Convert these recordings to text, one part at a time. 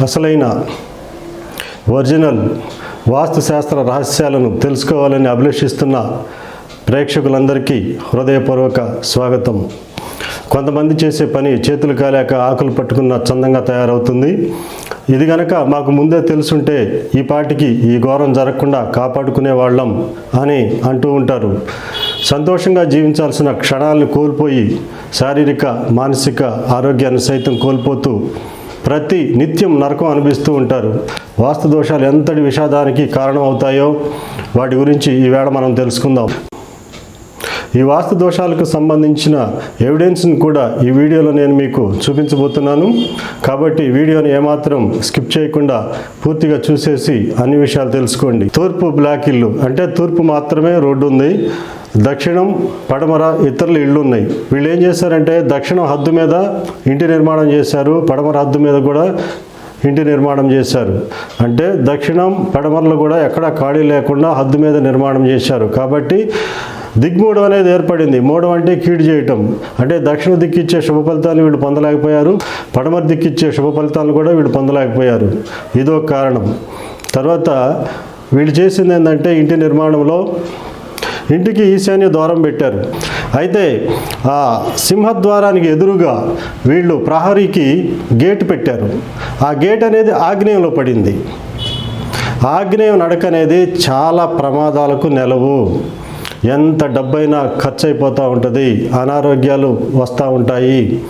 అసలైన ఒరిజినల్ వాస్తుశాస్త్ర రహస్యాలను తెలుసుకోవాలని అభిలషిస్తున్న ప్రేక్షకులందరికీ హృదయపూర్వక స్వాగతం. కొంతమంది చేసే పని చేతులు కాలేక ఆకులు పట్టుకున్న చందంగా తయారవుతుంది. ఇది గనక మాకు ముందే తెలుసుంటే ఈ పాటికి ఈ ఘోరం జరగకుండా కాపాడుకునే వాళ్ళం అని అంటూ ఉంటారు. సంతోషంగా జీవించాల్సిన క్షణాలను కోల్పోయి శారీరక మానసిక ఆరోగ్యాన్ని సైతం కోల్పోతూ ప్రతి నిత్యం నరకం అనిపిస్తూ ఉంటారు. వాస్తు దోషాలు ఎంతటి విషాదానికి కారణం అవుతాయో వాటి గురించి ఈవేళ మనం తెలుసుకుందాం. ఈ వాస్తు దోషాలకు సంబంధించిన ఎవిడెన్స్ని కూడా ఈ వీడియోలో నేను మీకు చూపించబోతున్నాను. కాబట్టి వీడియోని ఏమాత్రం స్కిప్ చేయకుండా పూర్తిగా చూసేసి అన్ని విషయాలు తెలుసుకోండి. తూర్పు బ్లాక్ ఇల్లు అంటే తూర్పు మాత్రమే రోడ్డు ఉంది. దక్షిణం పడమర ఇతరుల ఇళ్ళు ఉన్నాయి. వీళ్ళు ఏం చేశారంటే దక్షిణం హద్దు మీద ఇంటి నిర్మాణం చేశారు. పడమర హద్దు మీద కూడా ఇంటి నిర్మాణం చేశారు. అంటే దక్షిణం పడమరలు కూడా ఎక్కడ ఖాళీ లేకుండా హద్దు మీద నిర్మాణం చేశారు. కాబట్టి దిగ్మూఢం అనేది ఏర్పడింది. మూఢం అంటే కీడు చేయటం. అంటే దక్షిణ దిక్కిచ్చే శుభ ఫలితాలు వీళ్ళు పొందలేకపోయారు. పడమర దిక్కిచ్చే శుభ ఫలితాలు కూడా వీళ్ళు పొందలేకపోయారు. ఇదో కారణం. తర్వాత వీళ్ళు చేసింది ఏంటంటే ఇంటి నిర్మాణంలో ఇంటికి ఈశాన్య ద్వారం పెట్టారు. అయితే ఆ సింహద్వారానికి ఎదురుగా వీళ్ళు ప్రహరీకి గేట్ పెట్టారు. ఆ గేట్ అనేది ఆగ్నేయంలో పడింది. ఆగ్నేయం నడక అనేది చాలా ప్రమాదాలకు నెలవు. ఎంత డబ్బైనా ఖర్చు అయిపోతూ ఉంటుంది అనారోగ్యాలు వస్తూ ఉంటాయి.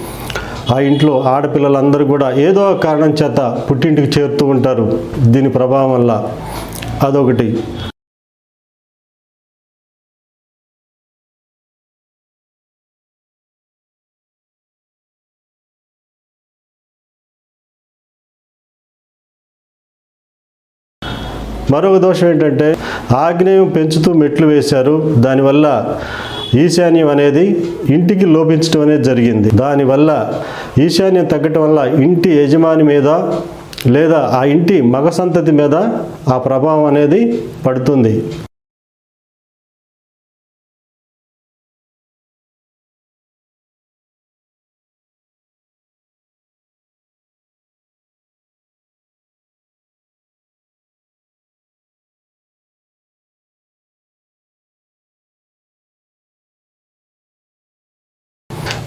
ఆ ఇంట్లో ఆడపిల్లలందరూ కూడా ఏదో కారణం చేత పుట్టింటికి చేరుతూ ఉంటారు. దీని ప్రభావం వల్ల అదొకటి. మరొక దోషం ఏంటంటే ఆగ్నేయం పెంచుతూ మెట్లు వేశారు. దానివల్ల ఈశాన్యం అనేది ఇంటికి లోపించడం అనేది జరిగింది. దానివల్ల ఈశాన్యం తగ్గటం వల్ల ఇంటి యజమాని మీద లేదా ఆ ఇంటి మగ సంతతి మీద ఆ ప్రభావం అనేది పడుతుంది.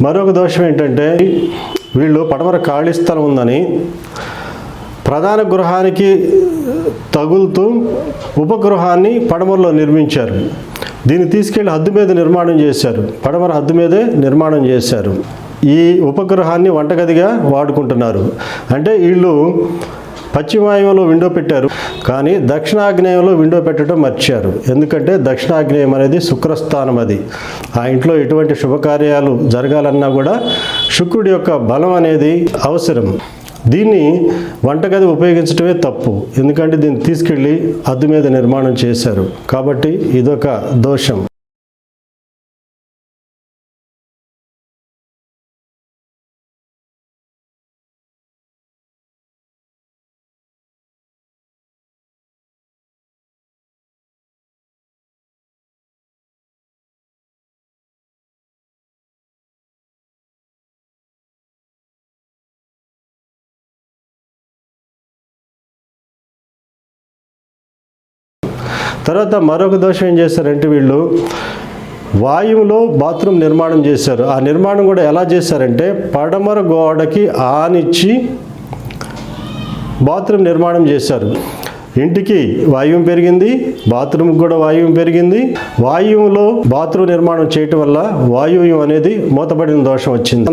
మరొక దోషం ఏంటంటే వీళ్ళు పడమర ఖాళీ స్థలం ఉందని ప్రధాన గృహానికి తగులుతూ ఉపగృహాన్ని పడమరలో నిర్మించారు. దీన్ని తీసుకెళ్ళి హద్దు మీద నిర్మాణం చేశారు. పడమర హద్దు మీదే నిర్మాణం చేశారు. ఈ ఉపగ్రహాన్ని వంటగదిగా వాడుకుంటున్నారు. అంటే వీళ్ళు పశ్చిమాయంలో విండో పెట్టారు కానీ దక్షిణాగ్నేయంలో విండో పెట్టడం మర్చారు. ఎందుకంటే దక్షిణాగ్నేయం అనేది శుక్రస్థానం అది. ఆ ఇంట్లో ఎటువంటి శుభకార్యాలు జరగాలన్నా కూడా శుక్రుడి యొక్క బలం అనేది అవసరం. దీన్ని వంటగది ఉపయోగించడమే తప్పు. ఎందుకంటే దీన్ని తీసుకెళ్ళి అద్దు మీద నిర్మాణం చేశారు. కాబట్టి ఇదొక దోషం. తర్వాత మరొక దోషం ఏం చేశారంటే వీళ్ళు వాయువులో బాత్రూమ్ నిర్మాణం చేశారు. ఆ నిర్మాణం కూడా ఎలా చేశారంటే పడమర గోడకి ఆనిచ్చి బాత్రూమ్ నిర్మాణం చేశారు. ఇంటికి వాయువు పెరిగింది బాత్రూమ్కి కూడా వాయువు పెరిగింది. వాయువులో బాత్రూమ్ నిర్మాణం చేయటం వల్ల వాయువ్యం అనేది మూతపడిన దోషం వచ్చింది.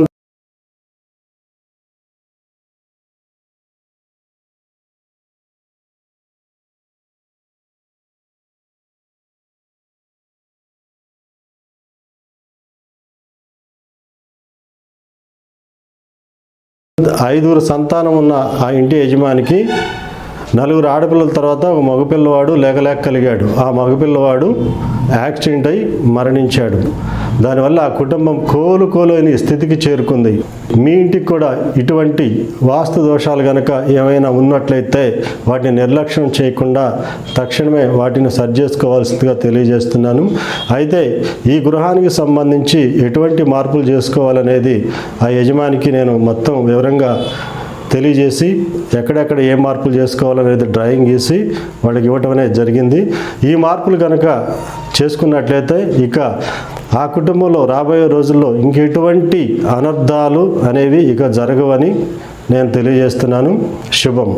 ఐదుగురు సంతానం ఉన్న ఆ ఇంటి యజమానికి నలుగురు ఆడపిల్లల తర్వాత ఒక మగపిల్లవాడు లేకలేక కలిగాడు ఆ మగపిల్లవాడు యాక్సిడెంట్ అయి మరణించాడు. దానివల్ల ఆ కుటుంబం కోలుకోలేని స్థితికి చేరుకుంది. మీ ఇంటికి కూడా ఇటువంటి వాస్తు దోషాలు కనుక ఏమైనా ఉన్నట్లయితే వాటిని నిర్లక్ష్యం చేయకుండా తక్షణమే వాటిని సరి చేసుకోవాల్సిందిగా తెలియజేస్తున్నాను. అయితే ఈ గృహానికి సంబంధించి ఎటువంటి మార్పులు చేసుకోవాలనేది ఆ యజమానికి నేను మొత్తం వివరంగా తెలియజేసి ఎక్కడెక్కడ ఏ మార్పులు చేసుకోవాలనేది డ్రాయింగ్ గీసి వాళ్ళకి ఇవ్వటం అనేది జరిగింది. ఈ మార్పులు కనుక చేసుకున్నట్లయితే ఇక ఆ కుటుంబంలో రాబోయే రోజుల్లో ఇంకెటువంటి అనర్థాలు అనేవి ఇక జరగవని నేను తెలియజేస్తున్నాను. శుభం.